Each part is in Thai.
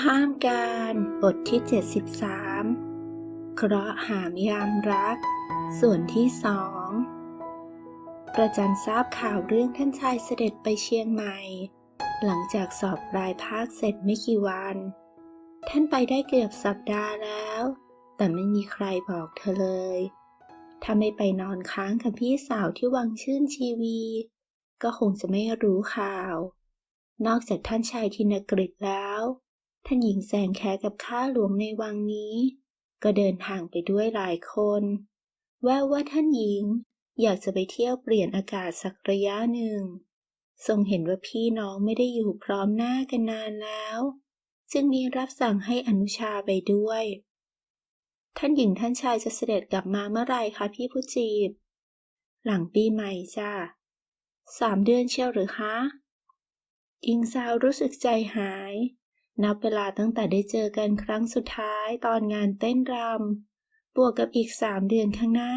ข้ามการบทที่ 73 เคราะห์หามยามรัก ส่วนที่สองประจันทราบข่าวเรื่องท่านชายเสด็จไปเชียงใหม่ หลังจากสอบปลายภาคเสร็จไม่กี่วัน ท่านไปได้เกือบสัปดาห์แล้ว แต่ไม่มีใครบอกเธอเลย ถ้าไม่ไปนอนค้างกับพี่สาวที่วังชื่นชีวี ก็คงจะไม่รู้ข่าว นอกจากท่านชายธินกฤษแล้ว ท่านหญิงแสงแคกับข้าหลวงในวังนี้ ก็เดินทางไปด้วยหลายคน แววว่าท่านหญิงอยากจะไปเที่ยวเปลี่ยนอากาศสักระยะหนึ่ง ทรงเห็นว่าพี่น้องไม่ได้อยู่พร้อมหน้ากันนานแล้ว จึงมีรับสั่งให้อนุชาไปด้วย ท่านหญิงท่านชายจะเสด็จกลับมาเมื่อไหร่คะพี่ผู้จีบ หลังปีใหม่จ้ะสามเดือนเชียวหรือคะ อิงสาวรู้สึกใจหาย นับเวลาตั้งแต่ได้เจอกันครั้งสุดท้ายตอนงานเต้นรำ บวกกับอีกสามเดือนข้างหน้า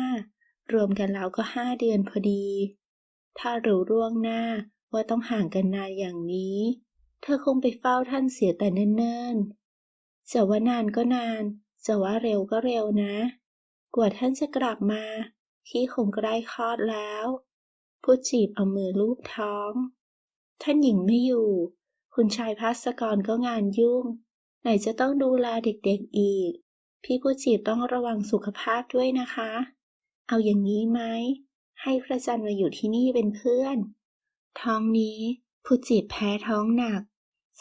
รวมกันแล้วก็ห้าเดือนพอดี ถ้ารู้ร่วงหน้าว่าต้องห่างกันนานอย่างนี้ เธอคงไปเฝ้าท่านเสียแต่เนิ่นๆ จะว่านานก็นาน จะว่าเร็วก็เร็วนะ กว่าท่านจะกลับมา พี่คงใกล้คลอดแล้วพูดจีบเอามือลูบท้อง ท่านหญิงไม่อยู่ คุณชายพัสกรก็งานยุ่ง ไหนจะต้องดูแลเด็กๆอีก พี่ผู้จีบต้องระวังสุขภาพด้วยนะคะ เอาอย่างนี้ไหม ให้พระจันทร์มาอยู่ที่นี่เป็นเพื่อน ท้องนี้ผู้จีบแพ้ท้องหนัก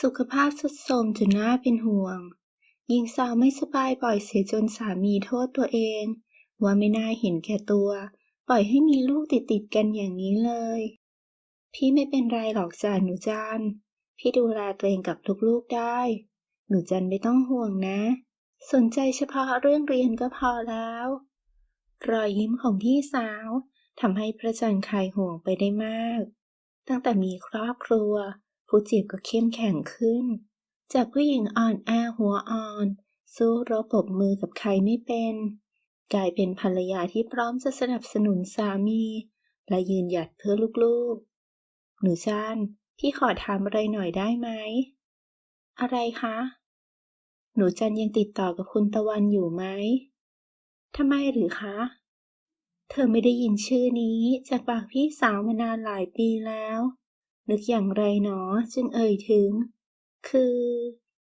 สุขภาพสุดโทรมจนน่าเป็นห่วงหญิงสาวไม่สบายบ่อยเสียจนสามีโทษตัวเอง ว่าไม่น่าเห็นแก่ตัว ปล่อยให้มีลูกติดติดกันอย่างนี้เลย พี่ไม่เป็นไรหรอกจ้าหนูจัน พี่ดูแลตัวเองกับลูกๆได้ หนูจันไม่ต้องห่วงนะ สนใจเฉพาะเรื่องเรียนก็พอแล้ว รอยยิ้มของพี่สาวทำให้พระจันทร์คลายห่วงไปได้มาก ตั้งแต่มีครอบครัว ผู้จีบก็เข้มแข็งขึ้น จากผู้หญิงอ่อนแอหัวอ่อน สู้รบปบมือกับใครไม่เป็น กลายเป็นภรรยาที่พร้อมจะสนับสนุนสามี และยืนหยัดเพื่อลูกๆ หนูจัน พี่ขอถามอะไรหน่อยได้ไหม อะไรคะ หนูจันยังติดต่อกับคุณตะวันอยู่ไหมทำไมหรือคะ เธอไม่ได้ยินชื่อนี้จากปากพี่สาวมานานหลายปีแล้ว นึกอย่างไรหนอจึงเอ่ยถึง คือ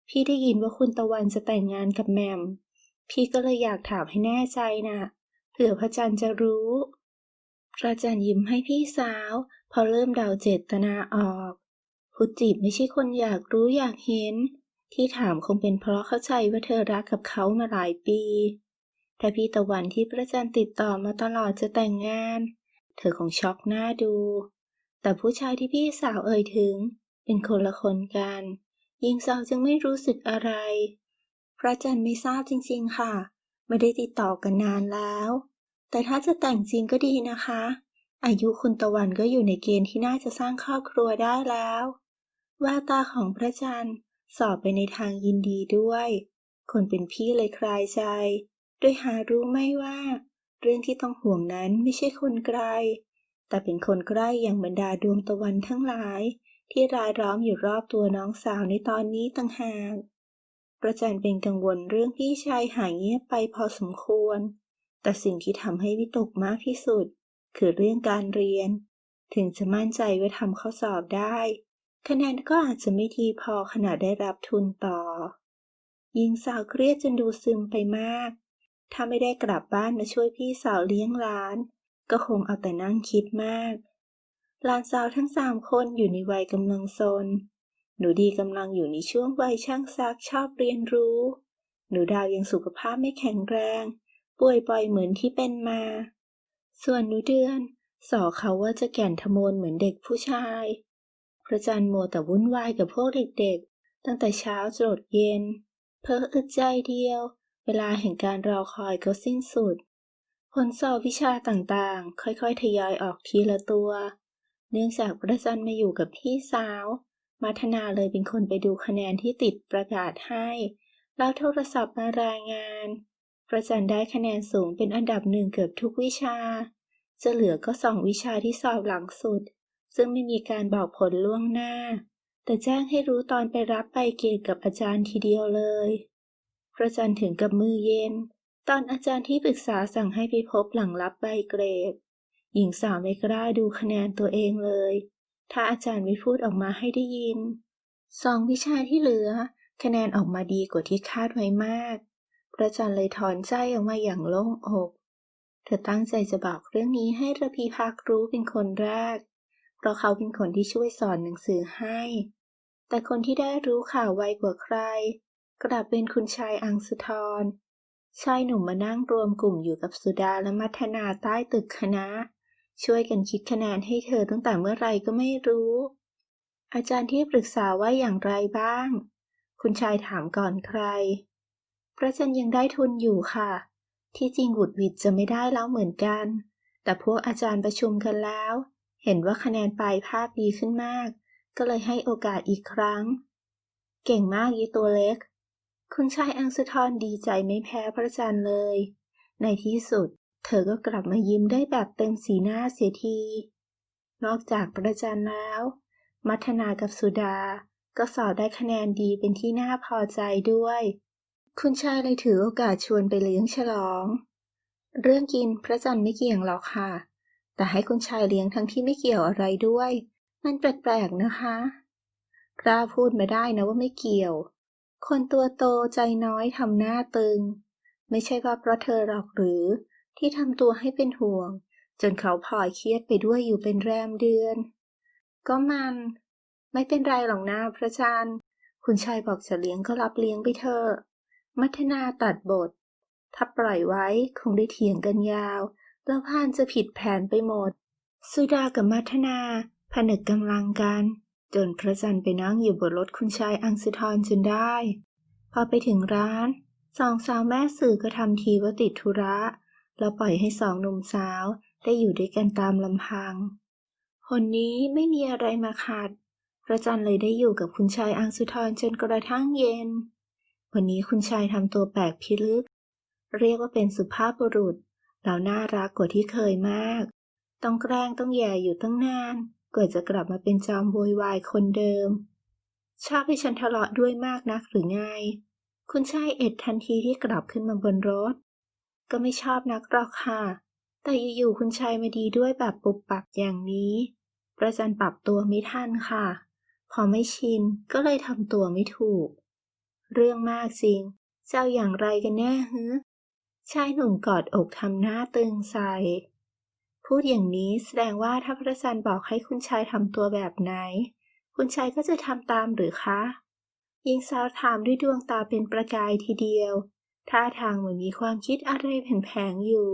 พี่ได้ยินว่าคุณตะวันจะแต่งงานกับแหม่มพี่ก็เลยอยากถามให้แน่ใจน่ะเผื่อพระจันทร์จะรู้ พระจันทร์ยิ้มให้พี่สาว พอเริ่มเดาเจตนาออกพุจีบไม่ใช่คนอยากรู้อยากเห็น ที่ถามคงเป็นเพราะเข้าใจว่าเธอรักกับเขามาหลายปีแต่พี่ตะวันที่พระจันทร์ติดต่อมาตลอดจะแต่งงาน เธอคงช็อกหน้าดู แต่ผู้ชายที่พี่สาวเอ่ยถึง เป็นคนละคนกันหญิงสาวจึงไม่รู้สึกอะไร พระจันทร์ไม่ทราบจริงๆค่ะ ไม่ได้ติดต่อกันนานแล้ว แต่ถ้าจะแต่งจริงก็ดีนะคะ อายุคุณตะวันก็อยู่ในเกณฑ์ที่น่าจะสร้างครอบครัวได้แล้ว แววตาของพระจันทร์สอบไปในทางยินดีด้วย คนเป็นพี่เลยคลายใจ โดยหารู้ไม่ว่า เรื่องที่ต้องห่วงนั้นไม่ใช่คนไกล แต่เป็นคนใกล้อย่างบรรดาดวงตะวันทั้งหลาย ที่รายล้อมอยู่รอบตัวน้องสาวในตอนนี้ต่างหากประจันเป็นกังวลเรื่องพี่ชายหายเงียบไปพอสมควร แต่สิ่งที่ทำให้วิตกมากที่สุด คือเรื่องการเรียน ถึงจะมั่นใจว่าทำข้อสอบได้ คะแนนก็อาจจะไม่ดีพอขนาดได้รับทุนต่อ หญิงสาวเครียดจนดูซึมไปมาก ถ้าไม่ได้กลับบ้านมาช่วยพี่สาวเลี้ยงหลาน ก็คงเอาแต่นั่งคิดมาก หลานสาวทั้งสามคนอยู่ในวัยกำลังซน หนูดีกำลังอยู่ในช่วงวัยช่างซักชอบเรียนรู้ หนูดาวยังสุขภาพไม่แข็งแรง ป่วยบ่อยเหมือนที่เป็นมา ส่วนหนูเดือนสอเขาว่าจะแก่นทมนเหมือนเด็กผู้ชาย พระจันทร์มัวแต่วุ่นวายกับพวกเด็กๆ ตั้งแต่เช้าจดเย็น เพ้ออึดใจเดียว เวลาแห่งการรอคอยก็สิ้นสุด ผลสอบวิชาต่างๆ ค่อยๆ ทยอยออกทีละตัว เนื่องจากพระจันทร์มาอยู่กับพี่สาวมัทนาเลยเป็นคนไปดูคะแนนที่ติดประกาศให้ แล้วโทรศัพท์มารายงาน ระจันได้คะแนนสูงเป็นอันดับหนึ่งเกือบทุกวิชา จะเหลือก็สองวิชาที่สอบหลังสุด ซึ่งไม่มีการบอกผลล่วงหน้า แต่แจ้งให้รู้ตอนไปรับใบเกรดกับอาจารย์ทีเดียวเลย พระจันถึงกับมือเย็น ตอนอาจารย์ที่ปรึกษาสั่งให้ไปพบหลังรับใบเกรด หญิงสาวไม่กล้าดูคะแนนตัวเองเลย ถ้าอาจารย์ไม่พูดออกมาให้ได้ยิน สองวิชาที่เหลือ คะแนนออกมาดีกว่าที่คาดไว้มาก พระจันทร์เลยถอนใจออกมาอย่างโล่งอก เธอตั้งใจจะบอกเรื่องนี้ให้ระพีพักรู้เป็นคนแรก เพราะเขาเป็นคนที่ช่วยสอนหนังสือให้ แต่คนที่ได้รู้ข่าวไวกว่าใคร กลับเป็นคุณชายอังสุธร ชายหนุ่มมานั่งรวมกลุ่มอยู่กับสุดาและมัทนาใต้ตึกคณะ ช่วยกันคิดคะแนนให้เธอตั้งแต่เมื่อไหรก็ไม่รู้ อาจารย์ที่ปรึกษาว่าอย่างไรบ้าง คุณชายถามก่อนใคร พระจันทร์ยังได้ทุนอยู่ค่ะ ที่จริงบุดหวิดจะไม่ได้แล้วเหมือนกัน แต่พวกอาจารย์ประชุมกันแล้ว เห็นว่าคะแนนปลายภาคดีขึ้นมาก ก็เลยให้โอกาสอีกครั้ง เก่งมากยีตัวเล็ก คุณชายอังสุธรดีใจไม่แพ้พระจันทร์เลย ในที่สุด เธอก็กลับมายิ้มได้แบบเต็มสีหน้าเสียที นอกจากประจันแล้ว มัทนากับสุดาก็สอบได้คะแนนดีเป็นที่น่าพอใจด้วย คุณชายเลยถือโอกาสชวนไปเลี้ยงฉลอง เรื่องกินพระจันทร์ไม่เกี่ยงหรอกค่ะ แต่ให้คุณชายเลี้ยงทั้งที่ไม่เกี่ยวอะไรด้วย มันแปลกๆนะคะ กล้าพูดมาได้นะว่าไม่เกี่ยว คนตัวโตใจน้อยทำหน้าตึง ไม่ใช่ว่าเพราะเธอหรอกหรือที่ทำตัวให้เป็นห่วง จนเขาพลอยเครียดไปด้วยอยู่เป็นแรมเดือน ก็มัน ไม่เป็นไรหรอกนะพระจันทร์คุณชายบอกจะเลี้ยงก็รับเลี้ยงไปเถอะ มัทนาตัดบท ถ้าปล่อยไว้คงได้เถียงกันยาว แล้วพานจะผิดแผนไปหมด สุดากับมัทนาผนึกกำลังกัน จนพระจันทร์ไปนั่งอยู่บนรถคุณชายอังสุธรจนได้ พอไปถึงร้าน สองสาวแม่สื่อก็ทำทีว่าติดธุระ แล้วปล่อยให้สองหนุ่มสาวได้อยู่ด้วยกันตามลำพังคนนี้ไม่มีอะไรมาขัดพระจันทร์เลยได้อยู่กับคุณชายอังสุธรจนกระทั่งเย็น วันนี้คุณชายทำตัวแปลกพิลึก เรียกว่าเป็นสุภาพบุรุษแล้วน่ารักกว่าที่เคยมาก ต้องแกล้งต้องแย่อยู่ตั้งนานกว่าจะกลับมาเป็นจอมโวยวายคนเดิม ชอบให้ฉันทะเลาะด้วยมากนักหรือไง คุณชายเอ็ดทันทีที่กลับขึ้นมาบนรถ ก็ไม่ชอบนักหรอกค่ะ แต่อยู่ๆคุณชายมาดีด้วยแบบปุบปับอย่างนี้ ประจันปรับตัวไม่ทันค่ะ พอไม่ชินก็เลยทำตัวไม่ถูก เรื่องมากจริง เจ้าอย่างไรกันแน่ฮึชายหนุ่มกอดอกทำหน้าตึงใส่พูดอย่างนี้แสดงว่าถ้าพระจันทร์บอกให้คุณชายทำตัวแบบไหน คุณชายก็จะทำตามหรือคะหญิงสาวถามด้วยดวงตาเป็นประกายทีเดียวท่าทางเหมือนมีความคิดอะไรแผงๆอยู่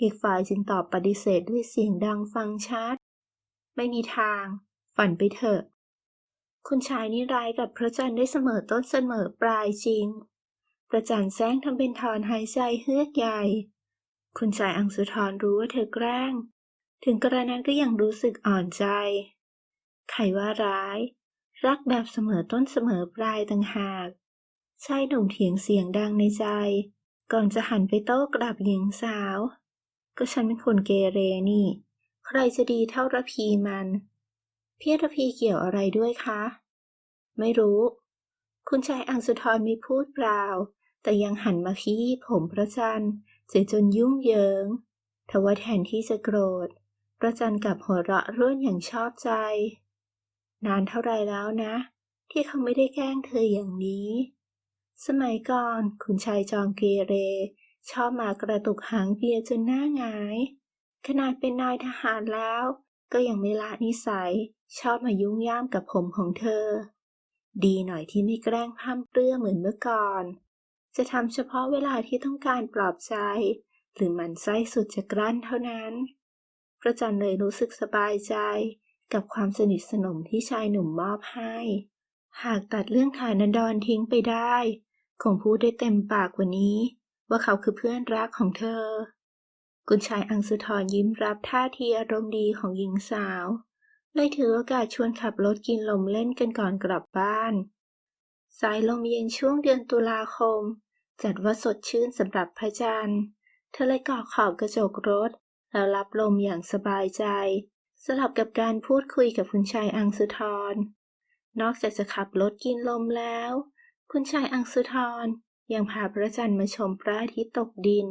อีกฝ่ายจึงตอบปฏิเสธด้วยเสียงดังฟังชัด ไม่มีทาง ฝันไปเถอะ คุณชายนี่ร้ายกับพระจันทร์ได้เสมอต้นเสมอปลายจริง พระจันทร์แซงทำเป็นถอนหายใจเฮือกใหญ่ คุณชายอังสุธรรู้ว่าเธอแกล้ง ถึงกระนั้นก็ยังรู้สึกอ่อนใจ ใครว่าร้าย รักแบบเสมอต้นเสมอปลายต่างหาก ชายหนุ่มเถียงเสียงดังในใจ ก่อนจะหันไปโต้กลับหญิงสาว ก็ฉันเป็นคนเกเรนี่ ใครจะดีเท่าระพีมัน พี่ระพีเกี่ยวอะไรด้วยคะ ไม่รู้ คุณชายอังสุธรมีพูดเปล่า แต่ยังหันมาขี้ผมพระจันทร์เสียจนยุ่งเหยิง ทว่าแทนที่จะโกรธ พระจันทร์กลับหัวเราะร่วนอย่างชอบใจ นานเท่าไรแล้วนะ ที่เขาไม่ได้แกล้งเธออย่างนี้ สมัยก่อนคุณชายจอมเกเร ชอบมากระตุกหางเบียจนหน้าหงาย ขนาดเป็นนายทหารแล้วก็ยังไม่ละนิสัย ชอบมายุ่งย่ามกับผมของเธอ ดีหน่อยที่ไม่แกล้งพร่ำเปรื่อเหมือนเมื่อก่อน จะทำเฉพาะเวลาที่ต้องการปลอบใจ หรือมันไส้สุดจะกลั้นเท่านั้นพระจันเลยรู้สึกสบายใจกับความสนิทสนมที่ชายหนุ่มมอบให้ หากตัดเรื่องฐานันดรทิ้งไปได้ คงพูดได้เต็มปากกว่านี้ ว่าเขาคือเพื่อนรักของเธอคุณชายอังสุธรยิ้มรับท่าทีอารมณ์ดีของหญิงสาว เลยถือโอกาสชวนขับรถกินลมเล่นกันก่อนกลับบ้าน สายลมเย็นช่วงเดือนตุลาคม จัดว่าสดชื่นสำหรับพระจันทร์ เธอเลยกอดขอบกระจกรถ แล้วรับลมอย่างสบายใจ สลับกับการพูดคุยกับคุณชายอังสุธร นอกจากจะขับรถกินลมแล้ว คุณชายอังสุธรยังพาพระจันทร์มาชมพระอาทิตย์ตกดิน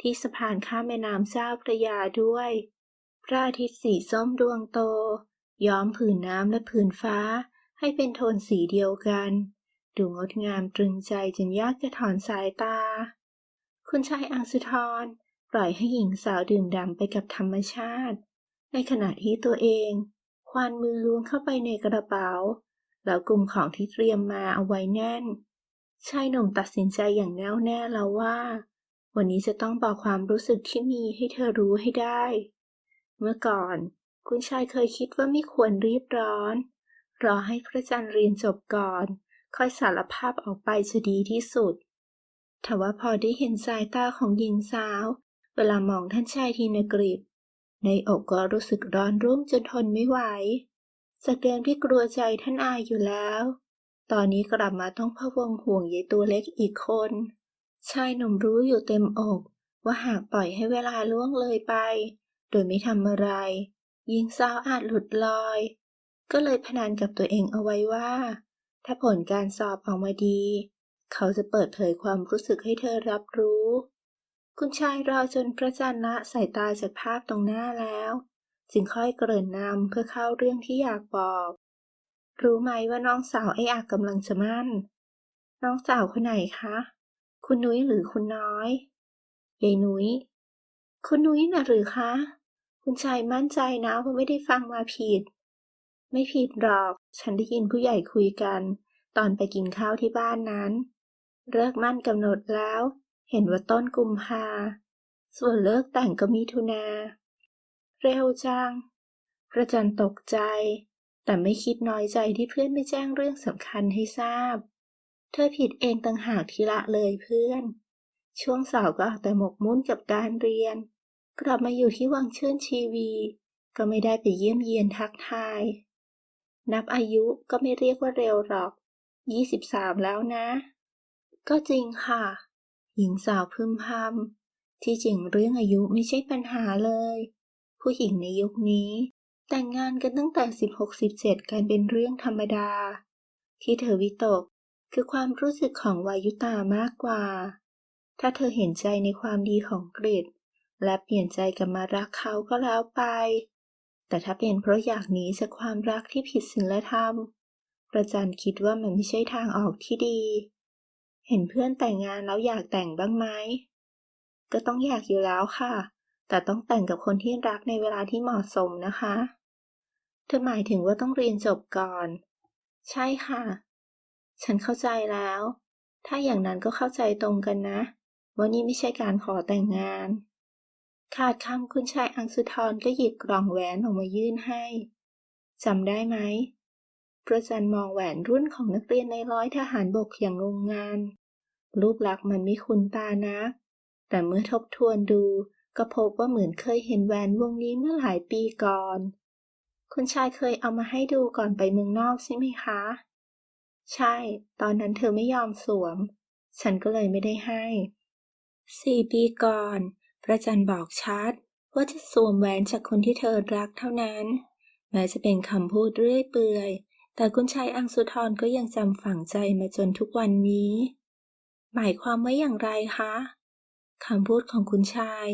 ที่สะพานข้ามแม่น้ำเจ้าพระยาด้วย พระอาทิตย์สีส้มดวงโต ย้อมผืนน้ำและผืนฟ้า ให้เป็นโทนสีเดียวกัน ดูงดงามตรึงใจจนยากจะถอนสายตา คุณชายอังสุธรปล่อยให้หญิงสาวดื่มด่ำไปกับธรรมชาติ ในขณะที่ตัวเอง ควานมือล้วงเข้าไปในกระเป๋า แล้วกลุ่มของที่เตรียมมาเอาไว้แน่น ชายหนุ่มตัดสินใจอย่างแน่วแน่แล้วว่า วันนี้จะต้องบอกความรู้สึกที่มีให้เธอรู้ให้ได้ เมื่อก่อน คุณชายเคยคิดว่าไม่ควรรีบร้อน รอให้พระจันทร์เรียนจบก่อน ค่อยสารภาพออกไปจะดีที่สุดทว่าพอได้เห็นสายตาของหญิงสาว เวลามองท่านชายทีนกริบในอกก็รู้สึกร้อนรุ่มจนทนไม่ไหว จากเดิมที่กลัวใจท่านอายอยู่แล้ว ตอนนี้กลับมาต้องพะวงห่วงยายตัวเล็กอีกคน ชายหนุ่มรู้อยู่เต็มอก ว่าหากปล่อยให้เวลาล่วงเลยไป โดยไม่ทำอะไร หญิงสาวอาจหลุดลอย ก็เลยพนันกับตัวเองเอาไว้ว่า ถ้าผลการสอบออกมาดี เขาจะเปิดเผยความรู้สึกให้เธอรับรู้ คุณชายรอจนพระจันทร์ละสายตาจากภาพตรงหน้าแล้ว จึงค่อยเกริ่นนำเพื่อเข้าเรื่องที่อยากบอก รู้ไหมว่าน้องสาวไอ้อากกำลังจะมั่น น้องสาวคนไหนคะ คุณนุ้ยหรือคุณน้อยยายนุ้ยคุณนุ้ยน่ะหรือคะ คุณชายมั่นใจนะว่าไม่ได้ฟังมาผิด ไม่ผิดหรอก ฉันได้ยินผู้ใหญ่คุยกัน ตอนไปกินข้าวที่บ้านนั้น เลิกมั่นกำหนดแล้ว เห็นว่าต้นกุมภา ส่วนเลิกแต่งก็มิถุนา เร็วจังพระจันตกใจ แต่ไม่คิดน้อยใจที่เพื่อนไม่แจ้งเรื่องสำคัญให้ทราบ เธอผิดเองต่างหากที่ละเลยเพื่อน ช่วงสาวก็เอาแต่หมกมุ่นกับการเรียน กลับมาอยู่ที่วังเชิญชีวี ก็ไม่ได้ไปเยี่ยมเยียนทักทาย นับอายุก็ไม่เรียกว่าเร็วหรอก ยี่สิบสามแล้วนะ ก็จริงค่ะ หญิงสาวพึมพำที่จริงเรื่องอายุไม่ใช่ปัญหาเลย ผู้หญิงในยุคนี้ แต่งงานกันตั้งแต่สิบหกสิบเจ็ดกันเป็นเรื่องธรรมดา ที่เธอวิตกคือความรู้สึกของวายุตามากกว่า ถ้าเธอเห็นใจในความดีของกฤษ และเปลี่ยนใจกลับมารักเขาก็แล้วไป แต่ถ้าเป็นเพราะอยากหนีจากความรักที่ผิดศีลธรรม ประจันคิดว่ามันไม่ใช่ทางออกที่ดี เห็นเพื่อนแต่งงานแล้วอยากแต่งบ้างไหม ก็ต้องอยากอยู่แล้วค่ะ แต่ต้องแต่งกับคนที่รักในเวลาที่เหมาะสมนะคะ เธอหมายถึงว่าต้องเรียนจบก่อน ใช่ค่ะ ฉันเข้าใจแล้ว ถ้าอย่างนั้นก็เข้าใจตรงกันนะว่านี่ไม่ใช่การขอแต่งงาน ขาดคำคุณชายอังสุธรก็หยิบกล่องแหวนออกมายื่นให้จำได้ไหมประจันมองแหวนรุ่นของนักเรียนในร้อยทหารบกอย่างงงงาน รูปลักษณ์มันไม่คุ้นตานะ แต่เมื่อทบทวนดูก็พบว่าเหมือนเคยเห็นแหวนวงนี้เมื่อหลายปีก่อน คุณชายเคยเอามาให้ดูก่อนไปเมืองนอกใช่ไหมคะ ใช่ ตอนนั้นเธอไม่ยอมสวม ฉันก็เลยไม่ได้ให้ สี่ปีก่อน ระจันทร์บอกชัดว่าจะสวมแหวนจากคนที่เธอรักเท่านั้น แม้จะเป็นคำพูดเรื่อยเปื่อย แต่คุณชายอังสุธรก็ยังจำฝังใจมาจนทุกวันนี้ หมายความว่าอย่างไรคะคำพูดของคุณชาย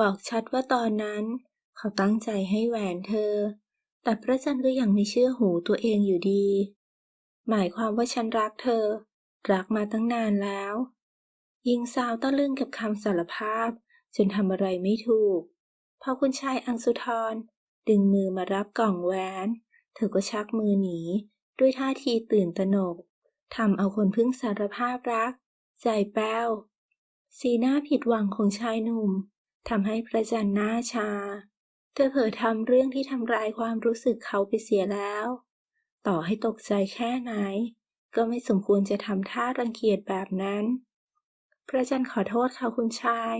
บอกชัดว่าตอนนั้น เขาตั้งใจให้แหวนเธอ แต่พระจันทร์ก็ยังไม่เชื่อหูตัวเองอยู่ดี หมายความว่าฉันรักเธอ รักมาตั้งนานแล้วหญิงสาวตะลึงกับคำสารภาพ จนทำอะไรไม่ถูก พอคุณชายอังสุธรดึงมือมารับกล่องแหวน เธอก็ชักมือหนี ด้วยท่าทีตื่นตระหนกทำเอาคนพิ่งสารภาพรัก ใจแป้ว สีหน้าผิดหวังของชายหนุ่มทำให้พระจันทร์หน้าชา เธอเผลอทำเรื่องที่ทำร้ายความรู้สึกเขาไปเสียแล้ว ต่อให้ตกใจแค่ไหน ก็ไม่สมควรจะทำท่ารังเกียจแบบนั้น พระจันทร์ขอโทษค่ะคุณชาย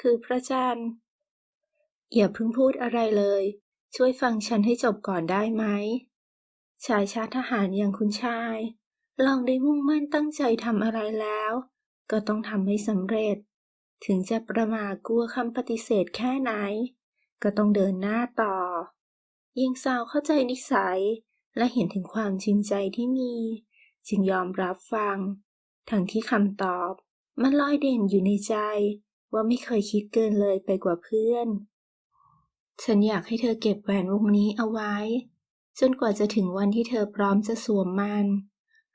คือพระจันทร์ อย่าเพิ่งพูดอะไรเลย ช่วยฟังฉันให้จบก่อนได้ไหม ชายชาติทหารอย่างคุณชาย ลองได้มุ่งมั่นตั้งใจทำอะไรแล้ว ก็ต้องทำให้สำเร็จ ถึงจะประมาทกลัวคำปฏิเสธแค่ไหน ก็ต้องเดินหน้าต่อ ยิงสาวเข้าใจนิสัย และเห็นถึงความจริงใจที่มี จึงยอมรับฟัง ทั้งที่คำตอบมันลอยเด่นอยู่ในใจ ว่าไม่เคยคิดเกินเลยไปกว่าเพื่อน ฉันอยากให้เธอเก็บแหวนวงนี้เอาไว้ จนกว่าจะถึงวันที่เธอพร้อมจะสวมมัน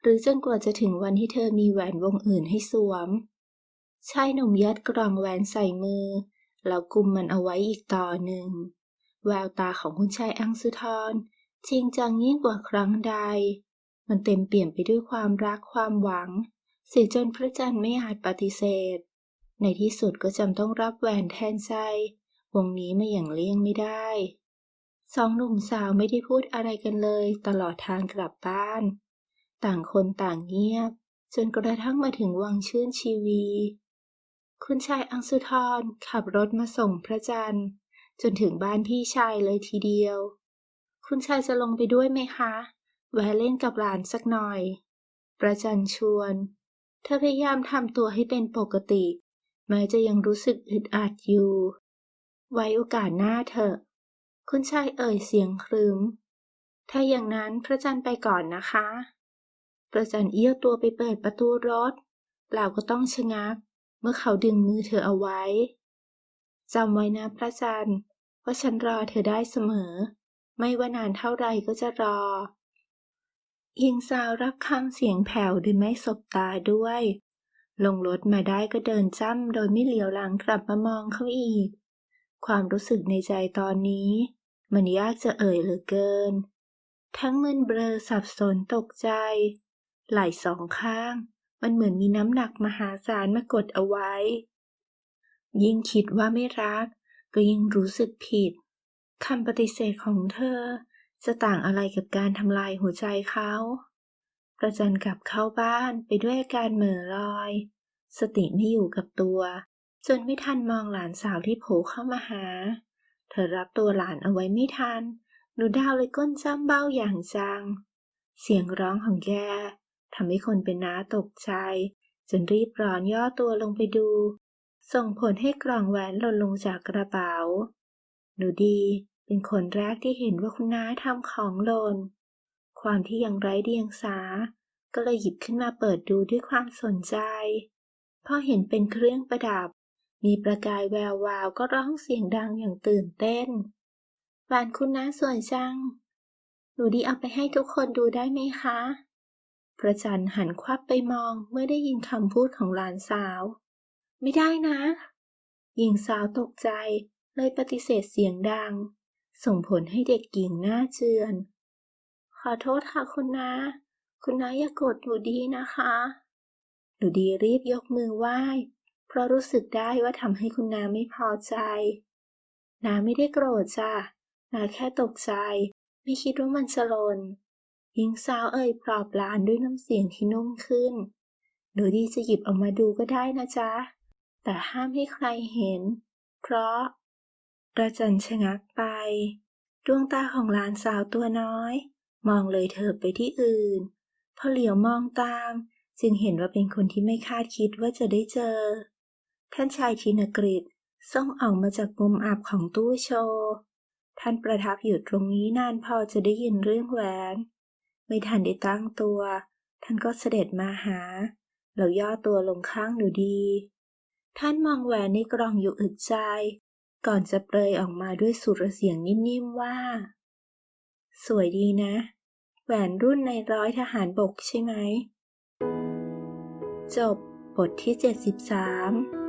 หรือจนกว่าจะถึงวันที่เธอมีแหวนวงอื่นให้สวม ชายหนุ่มยัดกล่องแหวนใส่มือ แล้วกุมมันเอาไว้อีกต่อหนึ่ง แววตาของคุณชายอังสุทรจริงจังยิ่งกว่าครั้งใด มันเต็มเปี่ยมไปด้วยความรักความหวังเสียจนพระจันทร์ไม่อาจปฏิเสธ ในที่สุดก็จำต้องรับแหวนแทนใจ วงนี้มาอย่างเลี่ยงไม่ได้ สองหนุ่มสาวไม่ได้พูดอะไรกันเลยตลอดทางกลับบ้าน ต่างคนต่างเงียบ จนกระทั่งมาถึงวังชื่นชีวี คุณชายอังสุทรขับรถมาส่งพระจันทร์ จนถึงบ้านพี่ชายเลยทีเดียว คุณชายจะลงไปด้วยไหมคะ แวะเล่นกับหลานสักหน่อย ประจันชวน เธอพยายามทำตัวให้เป็นปกติ แม้จะยังรู้สึกอึดอัดอยู่ ไว้โอกาสหน้าเถอะ คุณชายเอ่ยเสียงครึ้มถ้าอย่างนั้นพระจันทร์ไปก่อนนะคะประจันเอี้ยวตัวไปเปิดประตูรถเราก็ต้องชะงัก เมื่อเขาดึงมือเธอเอาไว้จำไว้นะพระจันทร์ว่าฉันรอเธอได้เสมอ ไม่ว่านานเท่าไรก็จะรอหญิงสาวรับคำเสียงแผ่วโดยไม่สบตาด้วย ลงรถมาได้ก็เดินจ้ำโดยไม่เหลียวหลังกลับมามองเขาอีก ความรู้สึกในใจตอนนี้ มันยากจะเอ่ยเหลือเกิน ทั้งมึนเบลอสับสนตกใจ ไหล่สองข้าง มันเหมือนมีน้ำหนักมหาศาลมากดเอาไว้ ยิ่งคิดว่าไม่รัก ก็ยิ่งรู้สึกผิดคำปฏิเสธของเธอ จะต่างอะไรกับการทำลายหัวใจเขา ประจันกลับเข้าบ้านไปด้วยอาการเหม่อลอย สติไม่อยู่กับตัว จนไม่ทันมองหลานสาวที่โผล่เข้ามาหา เธอรับตัวหลานเอาไว้ไม่ทัน หนูดาวเลยก้นจ้ำเบ้าอย่างจัง เสียงร้องของแกทำให้คนเป็นน้าตกใจ จนรีบร้อนย่อตัวลงไปดู ส่งผลให้กล่องแหวนหล่นลงจากกระเป๋า หนูดีเป็นคนแรกที่เห็นว่าคุณน้าทำของหล่น ความที่ยังไร้เดียงสา ก็เลยหยิบขึ้นมาเปิดดูด้วยความสนใจ พอเห็นเป็นเครื่องประดับ มีประกายแวววาวก็ร้องเสียงดังอย่างตื่นเต้นหวนคุณน้าสวยจัง หนูดีเอาไปให้ทุกคนดูได้ไหมคะ พระจันทร์หันควับไปมองเมื่อได้ยินคำพูดของหลานสาว ไม่ได้นะหญิงสาวตกใจเลยปฏิเสธเสียงดัง ส่งผลให้เด็กหญิงหน้าเจือน อโทษค่ะคุณนาคุณนาอย่ากโกรธหนูดีนะคะ หนูดีรีบยกมือไหว้ เพราะรู้สึกได้ว่าทำให้คุณนาไม่พอใจ นาไม่ได้โกรธจ้ะ นาแค่ตกใจ ไม่คิดว่ามันจะลนหญิงสาวเอ่ยปลอบหลานด้วยน้ำเสียงที่นุ่มขึ้น หนูดีจะหยิบออกมาดูก็ได้นะจ๊ะ แต่ห้ามให้ใครเห็น เพราะประจันชะงักไป ดวงตาของหลานสาวตัวน้อย มองเลยเธอไปที่อื่น พอเหลียวมองตาม จึงเห็นว่าเป็นคนที่ไม่คาดคิดว่าจะได้เจอ ท่านชายธินกฤษส่องออกมาจากมุมอับของตู้โชว์ ท่านประทับอยู่ตรงนี้นานพอจะได้ยินเรื่องแหวน ไม่ทันได้ตั้งตัว ท่านก็เสด็จมาหา แล้วย่อตัวลงข้างหนูดี ท่านมองแหวนในกล่องอยู่อึดใจ ก่อนจะเปรยออกมาด้วยสุรเสียงนิ่มๆว่า สวยดีนะ แหวนรุ่นในร้อยทหารบกใช่ไหม จบบทที่ 73